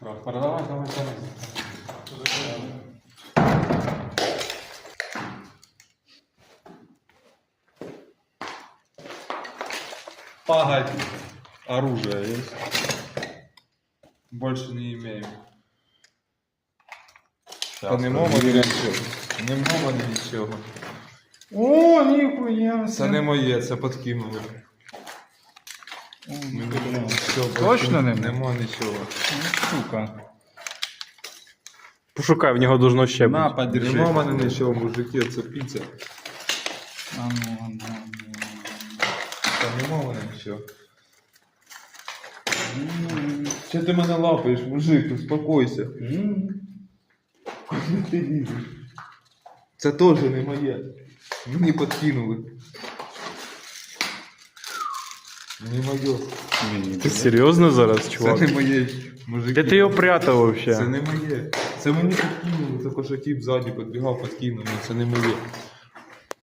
Продавай, давай, давай. Погоди. Оружие есть? Больше не имею. Та нема в мене нічого. Нема в мене нічого. О, ніхуя. Це не моє, це подкинули. Точно нема? Нема нічого. Сука. Пошукай, в нього должно ще На, подержи. Нема в мене нічого, мужики, це піця. А ну, а ну, а ну. Та нема в мене нічого. Що ти мене лапаєш, мужик, успокойся. Куди ти лізеш? Це теж не моє. Мені подкинули. Не моє. Ти серйозно зараз, Це чувак? не моє, мужики. Де ти його прятав Це не моє. Це мені підкинули, також тіп ззаді підбігав, подкинув. Ну, Це не моє.